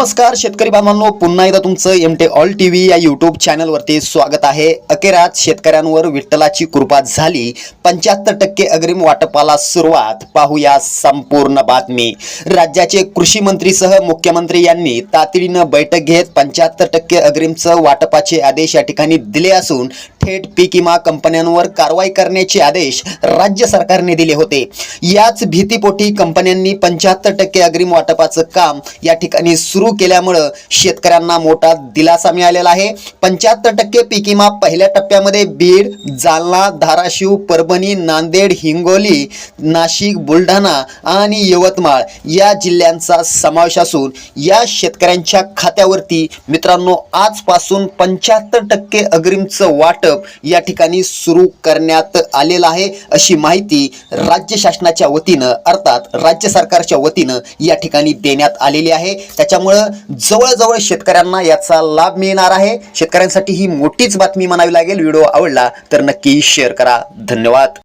नमस्कार शेतकरी बांधवांनो. पुन्हा एकदा तुमचं एम टे ऑल टी व्ही या यूट्यूब चॅनलवरती स्वागत आहे. अखेरात शेतकऱ्यांवर विठ्ठलाची कृपा झाली. पंच्याहत्तर टक्के अग्रिम वाटपाला सुरुवात. पाहूया संपूर्ण बातमी. राज्याचे कृषी मंत्रीसह मुख्यमंत्री यांनी तातडीनं बैठक घेत पंच्याहत्तर टक्के अग्रिमचं वाटपाचे आदेश या ठिकाणी दिले असून थेट पीक विमा कंपन्यांवर कारवाई करण्याचे आदेश राज्य सरकारने दिले होते. याच भीतीपोटी कंपन्यांनी पंच्याहत्तर टक्के अग्रिम वाटपाचं काम या ठिकाणी सुरू केल्यामुळं शेतकऱ्यांना मोठा दिलासा मिळालेला आहे. पंच्याहत्तर टक्के पीक विमा पहिल्या टप्प्यामध्ये बीड जालना धाराशिव परभणी नांदेड हिंगोली नाशिक बुलढाणा आणि यवतमाळ या जिल्ह्यांचा समावेश असून या शेतकऱ्यांच्या खात्यावरती मित्रांनो आजपासून पंच्याहत्तर टक्के अग्रिमचं वाटप या ठिकाणी सुरू करण्यात आलेलं आहे अशी माहिती राज्य शासनाच्या वतीनं अर्थात राज्य सरकारच्या वतीनं या ठिकाणी देण्यात आलेली आहे. त्याच्यामुळं जवळजवळ शेतकऱ्यांना याचा लाभ मिळणार आहे. शेतकऱ्यांसाठी ही मोठीच बातमी म्हणावी लागेल. व्हिडिओ आवडला तर नक्की शेअर करा. धन्यवाद.